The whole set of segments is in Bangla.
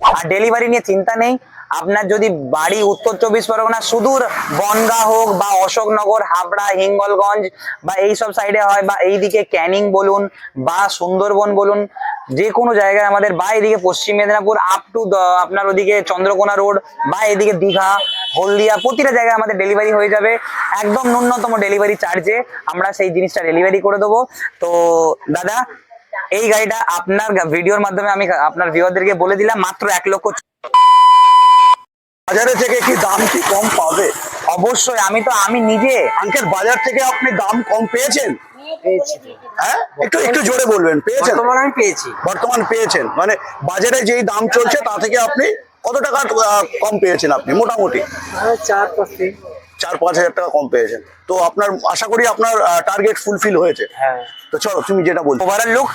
আর ডেলিভারি নিয়ে চিন্তা নেই। আপনার যদি বাড়ি উত্তর চব্বিশ পরগনা, সুদূর বনগা হোক বা অশোকনগর, হাবড়া, হিঙ্গলগঞ্জ বা এই সব সাইডে হয় বা এইদিকে ক্যানিং বলুন বা সুন্দরবন বলুন যে কোনো জায়গায় আমাদের বা এদিকে পশ্চিম মেদিনীপুর আপ টু আপনার ওদিকে চন্দ্রকোনা রোড বা এদিকে দীঘা, হলদিয়া, প্রতিটা জায়গায় আমাদের ডেলিভারি হয়ে যাবে। একদম ন্যূনতম ডেলিভারি চার্জে আমরা সেই জিনিসটা ডেলিভারি করে দেবো। তো দাদা এই গাড়িটা আপনার ভিডিওর মাধ্যমে আমি আপনার ভিউয়ারদেরকে বলে দিলাম মাত্র এক লক্ষ বাজারে থেকে কি দাম কি কম পাবে? অবশ্যই আমি তো আমি নিজে আঙ্কেল বাজার থেকে আপনি দাম কম পেয়েছেন? পেয়েছি। হ্যাঁ? একটু একটু জোরে বলবেন পেয়েছেন? বর্তমানে আমি পেয়েছি। বর্তমান পেয়েছেন। মানে বাজারে যেই দাম চলছে তা থেকে আপনি কত টাকা কম পেয়েছেন আপনি মোটামুটি? চার দিন। চার পাঁচ হাজার টাকা কম পেয়েছেন। তো আপনার আশা করি আপনার টার্গেট ফুলফিল হয়েছে। হ্যাঁ। তো চলো তুমি যেটা বলছো। ওভারঅল লুক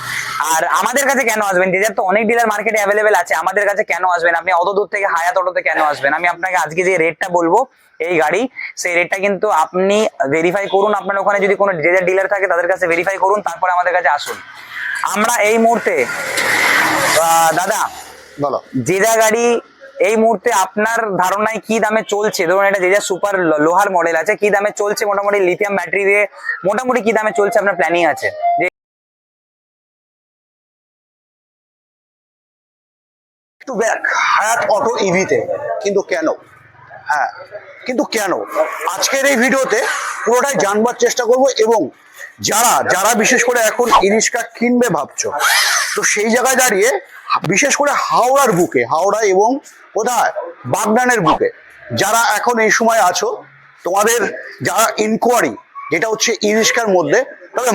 আর আমাদের কাছে কেন আসবেন? ডিজার তো অনেক ডিলার মার্কেটে অ্যাভেলেবেল আছে আমাদের কাছে কেন আসবেন? আপনি অত দূর থেকে হায়াত অটোতে কেন আসবেন? আমি আপনাকে আজকে যে রেটটা বলব এই গাড়ি সেই রেটটা কিন্তু আপনি ভেরিফাই করুন। আপনার ওখানে যদি কোনো যে ডিলার থাকে তাদের কাছে ভেরিফাই করুন তারপরে আমাদের কাছে আসুন। আমরা এই মুহূর্তে দাদা বলো। যে যা গাড়ি এই মুহূর্তে আপনার ধারণায় কি দামে চলছে? ধরুন এটা যে যা সুপার লোহার মডেল আছে, কি দামে চলছে মোটামুটি লিথিয়াম ব্যাটারি দিয়ে? মোটামুটি কি দামে চলছে আপনার প্ল্যানিং আছে? যে ব্যাক হায়াত অটো ইভিতে কিন্তু কেন? হ্যাঁ কিন্তু কেন? আজকের এই ভিডিওতে পুরোটাই জানবার চেষ্টা করব এবং যারা যারা বিশেষ করে এখন ইরিশকা কিনবে ভাবছ, তো সেই জায়গায় দাঁড়িয়ে বিশেষ করে হাওড়ার বুকে, হাওড়া এবং কোথায়? বাগদানের বুকে, যারা এখন এই সময় আছো, তোমাদের যারা ইনকোয়ারি যেটা হচ্ছে ইরিশকার মধ্যে, তবে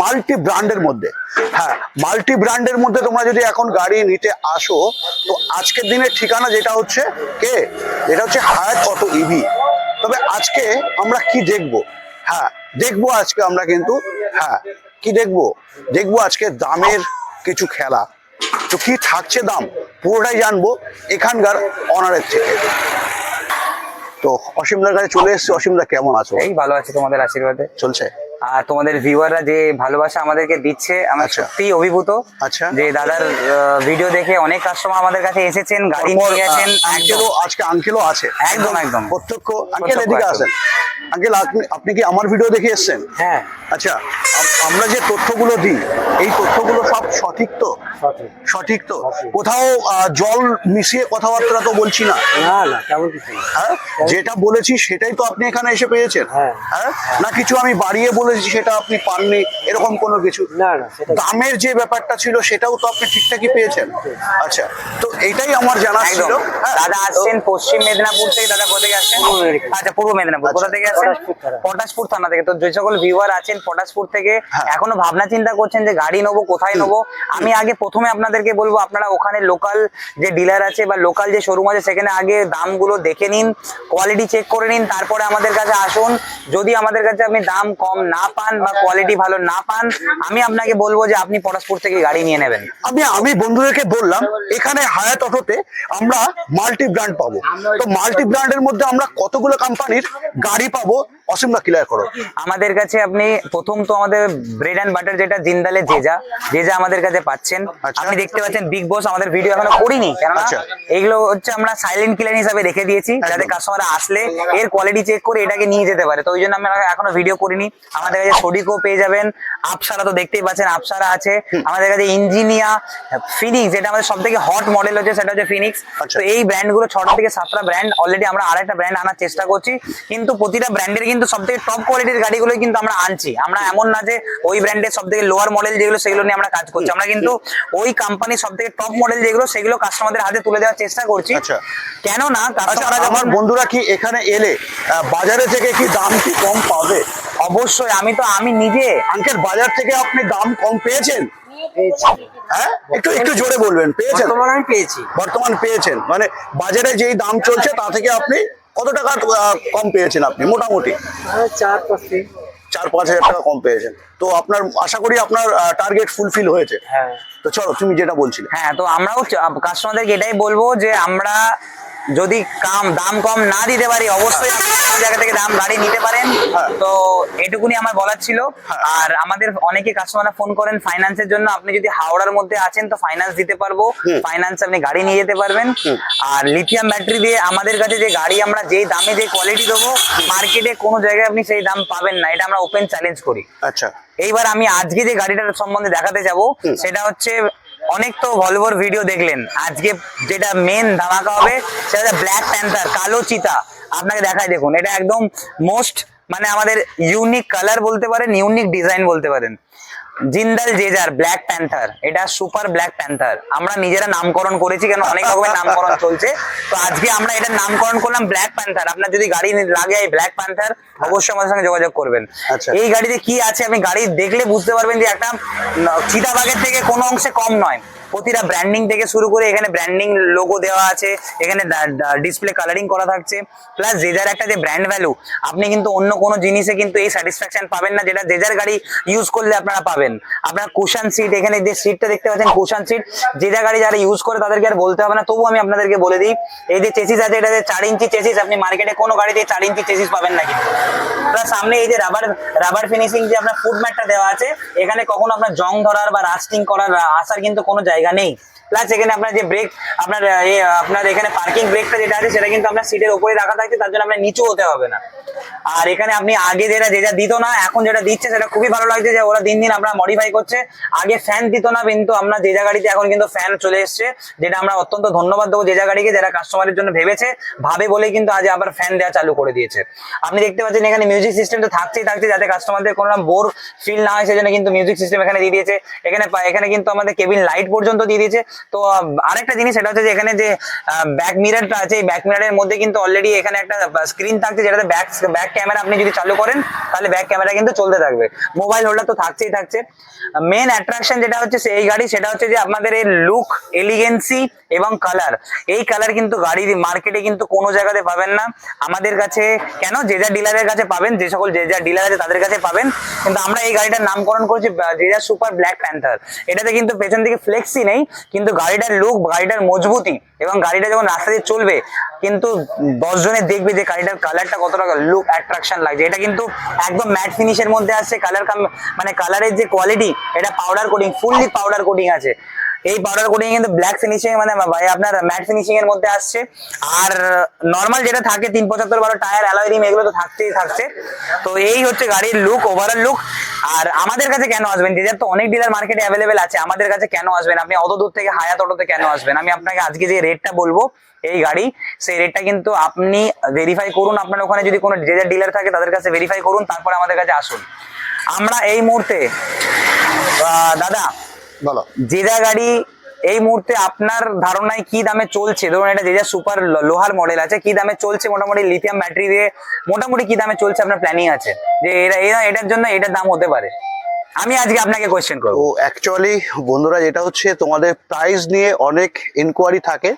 মাল্টি ব্র্যান্ডের মধ্যে হ্যাঁ মাল্টি ব্র্যান্ডের মধ্যে তোমরা যদি এখন গাড়ি নিতে আসো, তো আজকের দিনের ঠিকানা যেটা হচ্ছে কে? যেটা হচ্ছে হায়াত অটো ইভি তবে আজকে আমরা কি দেখব? হ্যাঁ দেখব আজকে আমরা কিন্তু হ্যাঁ কি দেখব? দেখব আজকে দামের কিছু খেলা। তো কি থাকছে দাম? পুরোটাই জানব এখানকার অনারের থেকে। তো অসীমদার কাছে চলে এসেছে। অসীমদা কেমন আছো? এই ভালো আছে তোমাদের আশীর্বাদে। চলছে। আর তোমাদের ভিউয়াররা যে ভালোবাসা আমাদেরকে দিচ্ছে আমরা আচ্ছা। সত্যি অভিভূত। আচ্ছা। যে দাদার ভিডিও দেখে অনেক কাস্টমার আমাদের কাছে এসেছেন গাড়ি নিয়ে গেছেন। আঙ্কেলও আজকে আঙ্কেলও আছে। একদম, একদম। প্রত্যক্ষ। আঙ্কেল এদিকে। আসেন। আঙ্কেল আপনি আপনি কি আমার ভিডিও দেখে এসেছেন? হ্যাঁ। আচ্ছা আমরা যে তথ্যগুলো দিই এই তথ্যগুলো সব সঠিক তো? সঠিক। সঠিক তো? কোথাও জল মিশিয়ে কথাবার্তা তো বলছি না? না না তেমন কিছু হ্যাঁ? যেটা বলেছি সেটাই তো আপনি এখানে এসে পেয়েছেন। হ্যাঁ। হ্যাঁ? না কিছু আমি বাড়িয়ে বলেছি সেটা আপনি পাননি এরকম কোনো কিছু? না না দামের যে ব্যাপারটা ছিল সেটাও তো আপনি ঠিকঠাকই পেয়েছেন। আচ্ছা তো এটাই আমার জানা ছিল। হ্যাঁ, দাদা আসছেন পশ্চিম মেদিনীপুর থেকে দাদা কোথা থেকে আসছেন? আচ্ছা পূর্ব মেদিনীপুর। কোথা। থেকে আসছেন? পটাশপুর থানা। থেকে। তো যে সকল ভিউয়ার আছেন পটাশপুর থেকে হ্যাঁ। এখনও ভাবনা চিন্তা করছেন যে গাড়ি নেব কোথায় নেব? আমি আগে প্রথমে আপনাদেরকে বলব, আপনারা ওখানে লোকাল যে ডিলার আছে বা লোকাল যে শোরুম আছে, সেখানে আগে দামগুলো দেখে নিন কোয়ালিটি চেক করে নিন, তারপরে আমাদের কাছে আসুন। যদি আমাদের কাছে আপনি দাম কম না পান বা কোয়ালিটি ভালো না পান, আমি আপনাকে বলব যে আপনি পটাশপুর থেকে গাড়ি নিয়ে নেবেন। আমি আমি বন্ধুদেরকে বললাম, এখানে হায়াত অটোতে আমরা মাল্টি ব্র্যান্ড পাবো। তো মাল্টি ব্র্যান্ডের মধ্যে আমরা কতগুলো কোম্পানির গাড়ি পাবো অসীমদা ক্লিয়ার করো। আমাদের কাছে আপনি প্রথম তো আমাদের ব্রেড অ্যান্ড বাটার যেটা জিন্দালে জেজা জেজা আমাদের কাছে পাচ্ছেন। আচ্ছা। আপনি দেখতে পাচ্ছেন বিগ বস আমাদের ভিডিও এখনও করিনি কেননা আচ্ছা। এইগুলো হচ্ছে আমরা সাইলেন্ট কিলার হিসাবে রেখে দিয়েছি যাতে কাস্টমার আসলে এর কোয়ালিটি চেক করে এটাকে নিয়ে যেতে পারে। তো ওই জন্য আমরা এখনও ভিডিও করিনি। আমাদের কাছে সডিকো পেয়ে যাবেন। আপসারা তো দেখতেই পাচ্ছেন আপসারা আছে। আমাদের কাছে ইঞ্জিনিয়া ফিনিক্স যেটা আমাদের সব থেকে হট মডেল হচ্ছে সেটা হচ্ছে ফিনিক্স আচ্ছা। তো এই ব্র্যান্ডগুলো ছটা থেকে সাতটা ব্র্যান্ড অলরেডি আমরা আরেকটা ব্র্যান্ড আনার চেষ্টা করছি। কিন্তু প্রতিটা ব্র্যান্ডের কিন্তু সব থেকে টপ কোয়ালিটির গাড়িগুলোই কিন্তু আমরা আনছি। আমরা এমন না যে ওই ব্র্যান্ডের সব থেকে লোয়ার মডেল যেগুলো সেগুলো নিয়ে আমরা কাজ করছি। আমরা কিন্তু ওই কোম্পানির সব থেকে টপ মডেল যেগুলো সেগুলো কাস্টমারদের হাতে তুলে দেওয়ার চেষ্টা করছি। আচ্ছা। কেননা আচ্ছা আমার বন্ধুরা কি এখানে এলে বাজারে থেকে কি দাম কি কম পাবে? অবশ্যই আমি তো আমি নিজে। আঙ্কেল বাজার থেকে আপনি দাম কম পেয়েছেন? হ্যাঁ? একটু একটু জোরে বলবেন পেয়েছেন? বর্তমানে আমি পেয়েছি। বর্তমান পেয়েছেন। মানে বাজারে যেই দাম চলছে তা থেকে আপনি কত টাকা কম পেয়েছেন আপনি মোটামুটি? চার পাঁচ চার পাঁচ হাজার টাকা কম পেয়েছেন। তো আপনার আশা করি আপনার টার্গেট ফুলফিল হয়েছে। হ্যাঁ। তো চলো তুমি যেটা বলছিলে। হ্যাঁ তো আমরাও কাস্টমারদেরকে এটাই বলব যে আমরা যদি কাম দাম কম না দিতে পারি অবশ্যই অন্য জায়গা থেকে দাম গাড়ি নিতে পারেন। হ্যাঁ। তো এটুকুনি আমার বলার ছিল। আর আমাদের অনেকে কাস্টমাররা ফোন করেন ফাইন্যান্সের জন্য। আপনি যদি হাওড়ার মধ্যে আছেন তো ফাইন্যান্স দিতে পারব। ফাইন্যান্স আপনি গাড়ি নিয়ে যেতে পারবেন। আর লিথিয়াম ব্যাটারি দিয়ে আমাদের কাছে যে গাড়ি আমরা যেই দামে যে কোয়ালিটি দেবো মার্কেটে কোনো জায়গায় আপনি সেই দাম পাবেন না। এটা আমরা ওপেন চ্যালেঞ্জ করি। আচ্ছা। এইবার আমি আজকে যে গাড়িটার সম্বন্ধে দেখাতে যাব সেটা হচ্ছে অনেক তো ভলভোর ভিডিও দেখলেন। আজকে যেটা মেন ধামাকা হবে, সেটা ব্ল্যাক প্যান্থার কালো চিতা। আপনাকে দেখায় দেখুন, এটা একদম মোস্ট মানে আমাদের ইউনিক কালার বলতে পারেন ইউনিক ডিজাইন বলতে পারেন। জিন্দাল জেজার ব্ল্যাক প্যান্থার এটা সুপার ব্ল্যাক প্যান্থার আমরা নিজেরা নামকরণ করেছি কেন? অনেক রকমের নামকরণ চলছে। তো আজকে আমরা এটা নামকরণ করলাম ব্ল্যাক প্যান্থার আপনার যদি গাড়ি লাগে এই ব্ল্যাক প্যান্থার অবশ্যই আমাদের সঙ্গে যোগাযোগ করবেন। আচ্ছা। এই গাড়িতে কি আছে? আপনি গাড়ি দেখলে বুঝতে পারবেন যে একটা চিতাবাগের থেকে কোনো অংশে কম নয়। প্রতিটা ব্র্যান্ডিং থেকে শুরু করে এখানে ব্র্যান্ডিং লোগো দেওয়া আছে, এখানে ডিসপ্লে কালারিং করা থাকছে প্লাস জেজার একটা যে ব্র্যান্ড ভ্যালু আপনি কিন্তু অন্য কোনো জিনিসে কিন্তু এই স্যাটিসফ্যাকশন পাবেন না, যেটা জেজার গাড়ি ইউজ করলে আপনারা পাবেন। আপনার কুশন সিট এখানে যে সিটটা দেখতে পাচ্ছেন কুশন সিট যে জেজার গাড়ি যারা ইউজ করে তাদেরকে আর বলতে হবে না, তবু আমি আপনাদেরকে বলে দিই, এই যে চেসিস আছে, এটা যে চার ইঞ্চি চেসিস আপনি মার্কেটে কোনো গাড়িতে চার ইঞ্চি চেসিস পাবেন না কিন্তু। প্লাস সামনে এই যে রাবার রাবার ফিনিশিং যে আপনার ফুড ম্যাটটা দেওয়া আছে, এখানে কখনো আপনার জং ধরার বা রাস্টিং করার আসার কিন্তু কোনো জায়গা নেই। প্লাস এখানে আপনার যে ব্রেক আপনার আপনার এখানে পার্কিং ব্রেকটা যেটা আছে, সেটা কিন্তু আপনার সিটের উপরে রাখা থাকছে, তার জন্য আপনার নিচু হতে হবে না। আর এখানে আপনি আগে যেটা যেটা দিত না, এখন যেটা দিচ্ছে, সেটা খুবই ভালো লাগছে যে ওরা দিন দিন আপনারা মডিফাই করছে। আগে ফ্যান দিত না, কিন্তু আমরা যে গাড়িতে এখন কিন্তু ফ্যান চলে এসছে, যেটা আমরা অত্যন্ত ধন্যবাদ দেবো যে যা গাড়িকে যারা কাস্টমারের জন্য ভেবেছে, ভাবে বলে কিন্তু আজ আবার ফ্যান দেওয়া চালু করে দিয়েছে। আপনি দেখতে পাচ্ছেন এখানে মিউজিক সিস্টেম তো থাকছেই থাকছে যাতে কাস্টমারদের কোনো বোর ফিল না হয়, সেজন্য কিন্তু মিউজিক সিস্টেম এখানে দিয়ে দিয়েছে। এখানে এখানে কিন্তু আমাদের কেবিন লাইট পর্যন্ত দিয়ে দিয়েছে। তো আরেকটা জিনিস সেটা হচ্ছে যে এখানে যে ব্যাক মিরারটা আছে, এই ব্যাক মিরারের মধ্যে কিন্তু অলরেডি এখানে একটা স্ক্রিন থাকছে যেটাতে ব্যাক ব্যাক ক্যামেরা আপনি যদি চালু করেন, তাহলে ব্যাক ক্যামেরা কিন্তু চলতে থাকবে। মোবাইল হোল্ডার তো থাকছেই থাকছে। মেন অ্যাট্রাকশন যেটা হচ্ছে এই গাড়ি, সেটা হচ্ছে যে আপনাদের এই লুক এলিগেন্সি এবং কালার এই কালার কিন্তু গাড়ির মার্কেটে কিন্তু কোনো জায়গাতে পাবেন না। আমাদের কাছে কেন? যে যা ডিলারের কাছে পাবেন, যে সকল যে যা ডিলার আছে তাদের কাছে পাবেন। কিন্তু আমরা এই গাড়িটার নামকরণ করেছি যে যা সুপার ব্ল্যাক প্যান্থার এটাতে কিন্তু পেছন দিকে ফ্লেক্সি নেই, কিন্তু গাড়িটার লুক গাড়িটার মজবুতি এবং গাড়িটা যখন রাস্তা দিয়ে চলবে, কিন্তু দশ জনে দেখবে যে গাড়িটার কালারটা কতটা লুক অ্যাট্রাকশন লাগছে। এটা কিন্তু একদম ম্যাট ফিনিশের মধ্যে আসছে। কালার মানে কালারের যে কোয়ালিটি এটা powder coating fully powder coating আছে। এই পাউডার কোটিং কিন্তু ব্ল্যাক ফিনিশিং মানে ভাই আপনার ম্যাট ফিনিশিং এর মধ্যে আসছে। আর নর্মাল যেটা থাকে, তিন পঁচাত্তর বারো টায়ার অ্যালয় রিম এগুলো তো থাকতেই থাকছে। তো এই হচ্ছে গাড়ির লুক ওভারঅল লুক আর আমাদের কাছে কেন আসবেন? যে তো অনেক ডিলার মার্কেটে অ্যাভেলেবেল আছে, আমাদের কাছে কেন আসবেন? আপনি অত দূর থেকে হায়াত অটোতে কেন আসবেন? আমি আপনাকে আজকে যে রেটটা বলব, এই গাড়ি, সেই রেটটা কিন্তু আপনি ভেরিফাই করুন। আপনার ওখানে যদি কোনো যে ডিলার থাকে, তাদের কাছে ভেরিফাই করুন, তারপরে আমাদের কাছে আসুন। আমরা এই মুহূর্তে দাদা বলো। জেজা গাড়ি এই মুহূর্তে আপনার ধারণায় কি দামে চলছে? ধরুন এটা জেজা সুপার লোহার মডেল আছে, কি দামে চলছে মোটামুটি লিথিয়াম ব্যাটারি দিয়ে? মোটামুটি কি দামে চলছে আপনার প্ল্যানিং আছে? যে এটা এটার জন্য এটার দাম হতে পারে। আমি আজকে আপনাকে কোয়েশ্চেন তো করব অ্যাকচুয়ালি বন্ধুরা যেটা হচ্ছে তোমাদের প্রাইস নিয়ে অনেক ইনকোয়ারি থাকে।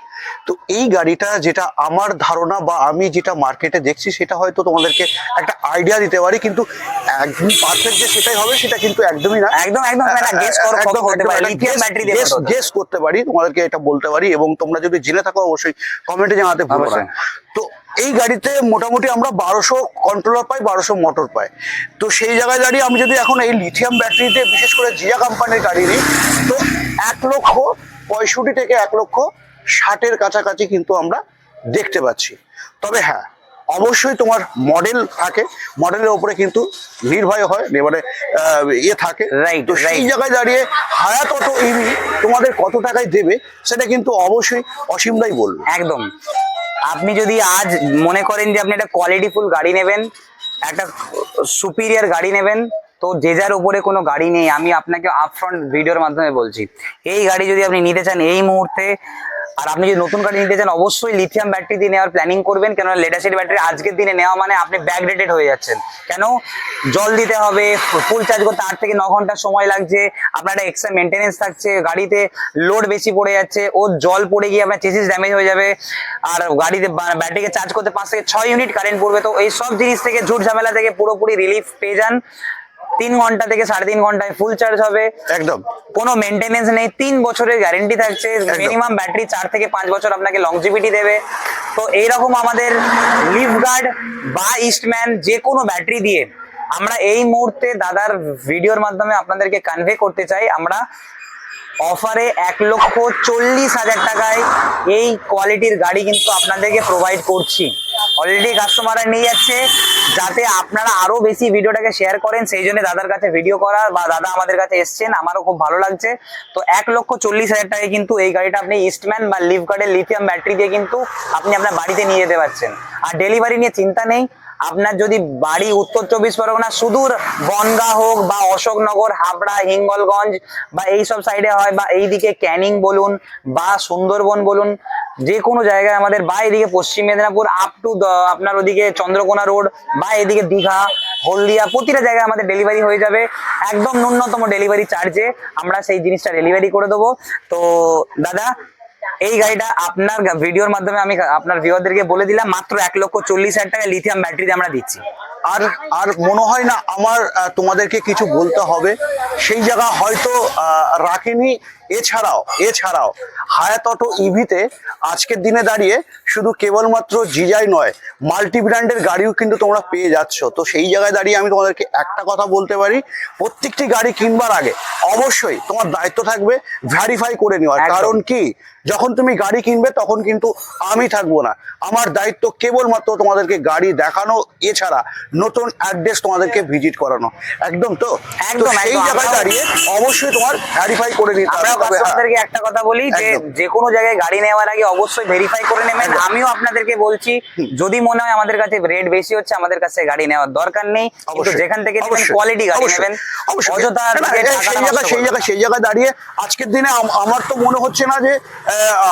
তো এই গাড়িটা যেটা আমার ধারণা বা আমি যেটা মার্কেটে দেখছি সেটা হয়তো তোমাদেরকে একটা আইডিয়া দিতে পারি কিন্তু একদম পারফেক্ট যে সেটাই হবে সেটা কিন্তু একদমই না। একদম একদম না গেস করো কত হতে পারে লিথিয়াম ব্যাটারি দিয়ে? গেস করতে পারি তোমাদেরকে এটা বলতে পারি এবং তোমরা যদি জেনে থাকো অবশ্যই কমেন্টে জানাতে ভুলো না। তো এই গাড়িতে মোটামুটি আমরা বারোশো কন্ট্রোলার পাই বারোশো মোটর পাই। তো সেই জায়গায় দাঁড়িয়ে আমি যদি এখন এই লিথিয়াম ব্যাটারিতে বিশেষ করে জিয়া কোম্পানির গাড়ি নিই তো এক লক্ষ পঁয়ষট্টি থেকে এক লক্ষ ষাটের কাছাকাছি কিন্তু আমরা দেখতে পাচ্ছি। তবে হ্যাঁ অবশ্যই তোমার মডেল থাকে মডেলের উপরে কিন্তু নির্ভয় হয় আহ, ইয়ে থাকে। তো সেই. জায়গায় দাঁড়িয়ে হায়াত অটো ইভি তোমাদের কত টাকায় দেবে সেটা কিন্তু অবশ্যই অসীমদাই বলবে। একদম। আপনি যদি আজ মনে করেন যে আপনি একটা কোয়ালিটিফুল গাড়ি নেবেন, একটা সুপিরিয়ার গাড়ি নেবেন, তো যে যার উপরে কোনো গাড়ি নেই, আমি আপনাকে আপফ্রন্ট ভিডিওর মাধ্যমে বলছি। এই গাড়ি যদি আপনি নিতে চান এই মুহূর্তে আর আপনি যদি নতুন গাড়ি নিতে চান, অবশ্যই লিথিয়াম ব্যাটারি দিয়ে নেওয়ার প্ল্যানিং করবেন। কেন লেটেস্ট ব্যাটারি আজকের দিনে নেওয়া মানে আপনি ব্যাকডেটেড হয়ে যাচ্ছেন। কেন? জল দিতে হবে ফুল চার্জ করতে আট থেকে ন ঘণ্টা সময় লাগছে। আপনার একটা এক্সট্রা মেনটেনেন্স থাকছে, গাড়িতে লোড বেশি পড়ে যাচ্ছে, ও জল পড়ে গিয়ে আপনার চেসিস ড্যামেজ হয়ে যাবে। আর গাড়িতে ব্যাটারিকে চার্জ করতে পাঁচ থেকে ছয় ইউনিট কারেন্ট পড়বে। তো এই সব জিনিস থেকে ঝুট ঝামেলা থেকে পুরোপুরি রিলিফ পেয়ে যান। তিন ঘণ্টা থেকে সাড়ে তিন ঘন্টায় ফুল চার্জ হবে। একদম। কোনো মেনটেনেন্স নেই তিন বছরের গ্যারেন্টি থাকছে। মিনিমাম ব্যাটারি চার থেকে পাঁচ বছর আপনাকে লংজিভিটি দেবে। তো এইরকম আমাদের লিফ গার্ড বা ইস্টম্যান যে কোনো ব্যাটারি দিয়ে আমরা এই মুহূর্তে দাদার ভিডিওর মাধ্যমে আপনাদেরকে কনভে করতে চাই। আমরা অফারে এক লক্ষ চল্লিশ হাজার টাকায় এই কোয়ালিটির গাড়ি কিন্তু আপনাদেরকে প্রোভাইড করছি। অলরেডি কাস্টমাররা নিয়ে যাচ্ছে, যাতে আপনারা আরও বেশি ভিডিওটাকে শেয়ার করেন। সেই জন্য দাদার কাছে ভিডিও করা বা দাদা আমাদের কাছে এসছেন, আমারও খুব ভালো লাগছে। তো এক লক্ষ চল্লিশ হাজার টাকায় কিন্তু এই গাড়িটা আপনি ইস্টম্যান বা লিভ গার্ডের লিথিয়াম ব্যাটারি দিয়ে কিন্তু আপনি আপনার বাড়িতে নিয়ে যেতে পারছেন। আর ডেলিভারি নিয়ে চিন্তা নেই আপনার যদি বাড়ি উত্তর চব্বিশ পরগনা, সুদূর বনগা হোক বা অশোকনগর, হাবড়া, হিঙ্গলগঞ্জ বা এই সব সাইডে হয় বা এইদিকে ক্যানিং বলুন বা সুন্দরবন বলুন, যে কোনো জায়গায় আমাদের বা এদিকে পশ্চিম মেদিনীপুর আপ টু আপনার ওদিকে চন্দ্রকোনা রোড বা এদিকে দীঘা, হলদিয়া, প্রতিটা জায়গায় আমাদের ডেলিভারি হয়ে যাবে। একদম ন্যূনতম ডেলিভারি চার্জে আমরা সেই জিনিসটা ডেলিভারি করে দেবো। তো দাদা এই গাড়িটা আপনার ভিডিওর মাধ্যমে আমি আপনার ভিউয়ারদেরকে বলে দিলাম মাত্র এক লক্ষ চল্লিশ হাজার টাকা লিথিয়াম ব্যাটারি আমরা দিচ্ছি। আর আর মনে হয় না আমার তোমাদেরকে কিছু বলতে হবে। সেই জায়গা হয়তো রাখেনি। এছাড়াও এছাড়াও হায়াত অটো ইভিতে আজকের দিনে দাঁড়িয়ে শুধু কেবলমাত্র জিজাই নয় মাল্টি ব্র্যান্ডের গাড়িও কিন্তু তোমরা পেয়ে যাচ্ছ। তো সেই জায়গায় দাঁড়িয়ে আমি তোমাদেরকে একটা কথা বলতে পারি প্রত্যেকটি গাড়ি কিনবার আগে অবশ্যই তোমার দায়িত্ব থাকবে ভ্যারিফাই করে নেওয়ার। কারণ কি? যখন তুমি গাড়ি কিনবে তখন কিন্তু আমি থাকব না। আমার দায়িত্ব কেবলমাত্র তোমাদেরকে গাড়ি দেখানো এছাড়া নতুন অ্যাড্রেস তোমাদেরকে ভিজিট করানো। একদম তো? একদম, সেই জায়গায় দাঁড়িয়ে অবশ্যই তোমার ভ্যারিফাই করে নিতে হবে। হ্যাঁ, একটা কথা বলি যে যে কোনো জায়গায় গাড়ি নেওয়ার আগে অবশ্যই ভেরিফাই করে নেবেন। আমিও আপনাদেরকে বলছি যদি মনে হয় আমাদের কাছে রেট বেশি হচ্ছে আমাদের কাছে গাড়ি নেওয়ার দরকার নেই। কিন্তু যেখান থেকে নেবেন কোয়ালিটি গাড়ি নেবেন। অবশ্যই। অযথা সেই জায়গায় সেই জায়গায় সেই জায়গায় দাঁড়িয়ে আজকের দিনে আমার তো মনে হচ্ছে না যে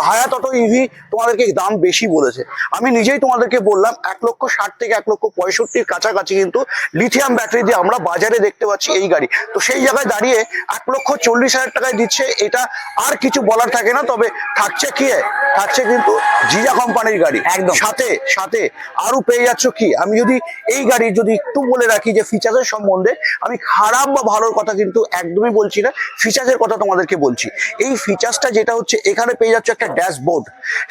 হায়াত অটো ইভি তোমাদেরকে দাম বেশি বলেছে। আমি নিজেই তোমাদেরকে বললাম এক লক্ষ ষাট থেকে এক লক্ষ পঁয়ষট্টির কাছাকাছি কিন্তু লিথিয়াম ব্যাটারি দিয়ে আমরা বাজারে দেখতে পাচ্ছি এই গাড়ি। তো সেই জায়গায় দাঁড়িয়ে এক লক্ষ চল্লিশ হাজার টাকায় দিচ্ছে এটা আর কিছু বলার থাকে না তবে থাকছে কি? থাকছে কিন্তু জিজা কোম্পানির গাড়ি। একদম। সাথে সাথে আরও পেয়ে যাচ্ছ কি? আমি যদি এই গাড়ি যদি একটু বলে রাখি যে ফিচার্সের সম্বন্ধে আমি খারাপ বা ভালোর কথা কিন্তু একদমই বলছি না ফিচার্সের কথা তোমাদেরকে বলছি। এই ফিচার্সটা যেটা হচ্ছে এখানে পেয়ে যাচ্ছ একটা ড্যাশবোর্ড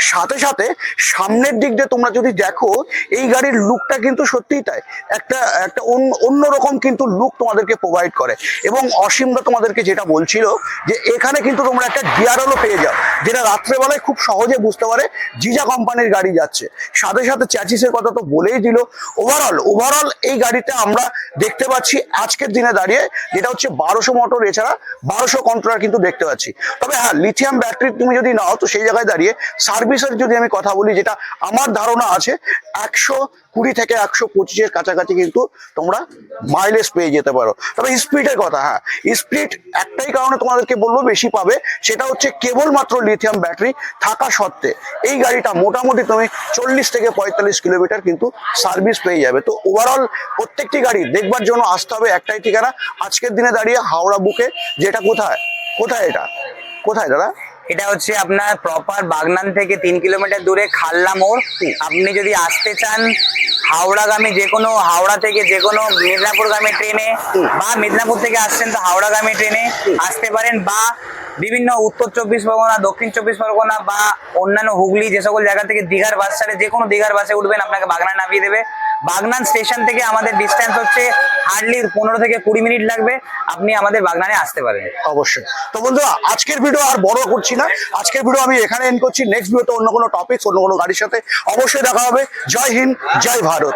সাথে সাথে সামনের দিক দিয়ে তোমরা যদি দেখো, এই গাড়ির লুকটা কিন্তু সত্যিই তাই। একটা একটা অন্যরকম কিন্তু লুক তোমাদেরকে প্রোভাইড করে। এবং অসীমদা তোমাদেরকে যেটা বলছিল যে এখানে কিন্তু তোমরা একটা গিয়ারলও পেয়ে যাও, যেটা রাত্রেবেলায় খুব সহজে বুঝতে পারে জিজা কোম্পানির গাড়ি যাচ্ছে। সাথে সাথে চ্যাচিসের কথা তো বলেই দিল। ওভারঅল ওভারঅল এই গাড়িতে আমরা দেখতে পাচ্ছি আজকের দিনে দাঁড়িয়ে, যেটা হচ্ছে বারোশো মোটর এছাড়া বারোশো কন্ট্রোলার কিন্তু দেখতে পাচ্ছি। তবে হ্যাঁ লিথিয়াম ব্যাটারি তুমি যদি নাও তো সেই জায়গায় দাঁড়িয়ে সার্ভিসের যদি আমি কথা বলি, যেটা আমার ধারণা আছে, একশো কুড়ি থেকে একশো পঁচিশের কাছাকাছি কিন্তু তোমরা মাইলেজ পেয়ে যেতে পারো। তবে স্পিডের কথা হ্যাঁ স্পিড একটাই কারণে তোমাদেরকে বলব বেশি পাবে, সেটা হচ্ছে কেবলমাত্র লিথিয়াম ব্যাটারি থাকা সত্ত্বে। এই গাড়িটা মোটামুটি তুমি চল্লিশ থেকে পঁয়তাল্লিশ কিলোমিটার কিন্তু সার্ভিস পেয়ে যাবে। তো ওভারঅল প্রত্যেকটি গাড়ি দেখবার জন্য আসতে হবে একটাই ঠিকানা। আজকের দিনে দাঁড়িয়ে হাওড়া বুকে যেটা কোথায়? কোথায় এটা? কোথায় দাদা? এটা হচ্ছে আপনার প্রপার বাগনান থেকে তিন কিলোমিটার দূরে খাল্লা মোড়। আপনি যদি আসতে চান হাওড়াগামী যে কোনো হাওড়া থেকে যে কোনো মেদিনীপুরগামী ট্রেনে বা মেদিনীপুর থেকে আসছেন তো হাওড়াগামী ট্রেনে আসতে পারেন বা বিভিন্ন উত্তর চব্বিশ পরগনা, দক্ষিণ চব্বিশ পরগনা বা অন্যান্য হুগলি যে সকল জায়গা থেকে দীঘার বাস ছাড়ে, যে কোনো দীঘার বাসে উঠবেন, আপনাকে বাগনান নামিয়ে দেবে। বাগনান স্টেশন থেকে আমাদের ডিস্টেন্স হচ্ছে হার্ডলি পনেরো থেকে কুড়ি মিনিট লাগবে। আপনি আমাদের বাগনানে আসতে পারেন। অবশ্যই। তো বন্ধুরা আজকের ভিডিও আর বড় করছি না। আজকের ভিডিও আমি এখানে এন্ড করছি। নেক্সট ভিডিওতে অন্য কোনো টপিক অন্য কোনো গাড়ির সাথে অবশ্যই দেখা হবে। জয় হিন্দ, জয় ভারত।